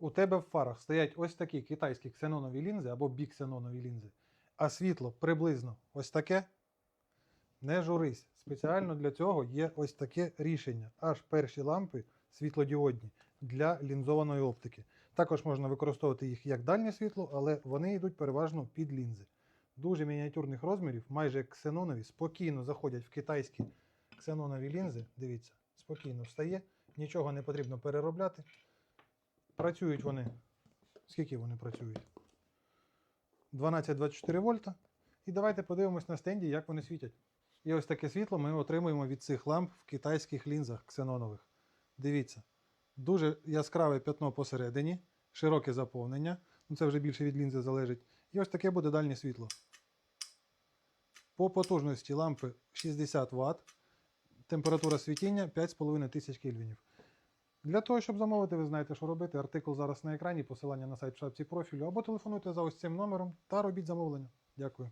у тебе в фарах стоять ось такі китайські ксенонові лінзи або біксенонові лінзи, а світло приблизно ось таке, не журись. Спеціально для цього є ось таке рішення. Аж перші лампи світлодіодні для лінзованої оптики. Також можна використовувати їх як дальнє світло, але вони йдуть переважно під лінзи. Дуже мініатюрних розмірів, майже ксенонові, спокійно заходять в китайські ксенонові лінзи. Дивіться, спокійно встає, нічого не потрібно переробляти. Працюють вони. Скільки вони працюють? 12-24 вольта. І давайте подивимось на стенді, як вони світять. І ось таке світло ми отримуємо від цих ламп в китайських лінзах ксенонових. Дивіться, дуже яскраве п'ятно посередині, широке заповнення. Ну це вже більше від лінзи залежить. І ось таке буде дальнє світло. По потужності лампи 60 Вт, температура світіння 5500 кельвінів. Для того, щоб замовити, ви знаєте, що робити. Артикул зараз на екрані, посилання на сайт в шапці профілю, або телефонуйте за ось цим номером та робіть замовлення. Дякую.